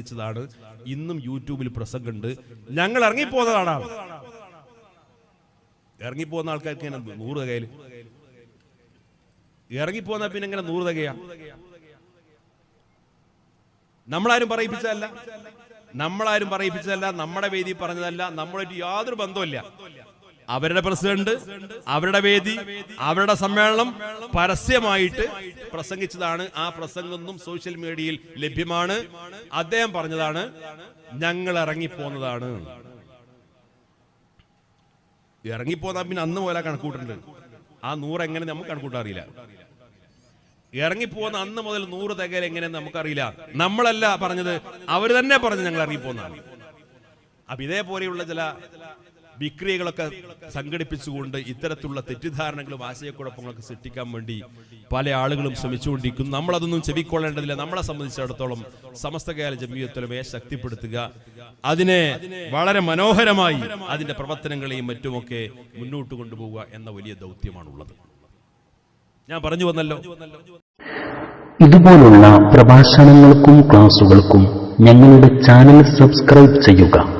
പ്രസംഗിച്ചതാണ്. ഇന്നും യൂട്യൂബിൽ പ്രസംഗമുണ്ട്. ഞങ്ങൾ ഇറങ്ങിപ്പോന്നതാണ്. ഇറങ്ങിപ്പോകുന്ന ആൾക്കാർക്ക് നൂറ് തകയിൽ ഇറങ്ങിപ്പോന്ന പിന്നെ ഇങ്ങനെ നൂറ് തകയാ നമ്മളാരും പറയിപ്പിച്ചതല്ല. നമ്മളാരും പറയിപ്പിച്ചതല്ല. നമ്മുടെ വേദി പറഞ്ഞതല്ല. നമ്മളായിട്ട് യാതൊരു ബന്ധമില്ല അവരുടെ പ്രസിഡന്റ് അവരുടെ വേദി അവരുടെ സമ്മേളനം പരസ്യമായിട്ട് പ്രസംഗിച്ചതാണ്. ആ പ്രസംഗമൊന്നും സോഷ്യൽ മീഡിയയിൽ ലഭ്യമാണ്. അദ്ദേഹം പറഞ്ഞതാണ് ഞങ്ങൾ ഇറങ്ങിപ്പോന്നതാണ് ഇറങ്ങിപ്പോന്നാ പിന്നെ അന്ന് പോലെ കണക്കൂട്ടുണ്ട്. ആ നൂറ് എങ്ങനെ നമുക്ക് കണക്കൂട്ടാൻ ഇറങ്ങിപ്പോന്ന അന്ന് മുതൽ നൂറ് തികയിൽ എങ്ങനെയെന്ന് നമുക്കറിയില്ല. നമ്മളല്ല പറഞ്ഞത് അവർ തന്നെ പറഞ്ഞു ഞങ്ങൾ ഇറങ്ങിപ്പോന്നാണ്. അപ്പൊ ഇതേപോലെയുള്ള ചില വിക്രിയകളൊക്കെ സംഘടിപ്പിച്ചുകൊണ്ട് ഇത്തരത്തിലുള്ള തെറ്റിദ്ധാരണകളും ആശയക്കുഴപ്പങ്ങളൊക്കെ സൃഷ്ടിക്കാൻ വേണ്ടി പല ആളുകളും ശ്രമിച്ചുകൊണ്ടിരിക്കുന്നു. നമ്മളതൊന്നും ചെവിക്കൊള്ളേണ്ടതില്ല. നമ്മളെ സംബന്ധിച്ചിടത്തോളം സമസ്ത കേരള ജമീയത്തുലമയെ ശക്തിപ്പെടുത്തുക അതിനെ വളരെ മനോഹരമായി അതിന്റെ പ്രവർത്തനങ്ങളെയും മറ്റുമൊക്കെ മുന്നോട്ട് കൊണ്ടുപോവുക എന്ന വലിയ ദൗത്യമാണുള്ളത്. ഞാൻ പറഞ്ഞു വന്നല്ലോ. ഇതുപോലുള്ള പ്രഭാഷണങ്ങൾക്കും ക്ലാസുകൾക്കും ഞങ്ങളുടെ ചാനൽ സബ്സ്ക്രൈബ് ചെയ്യുക.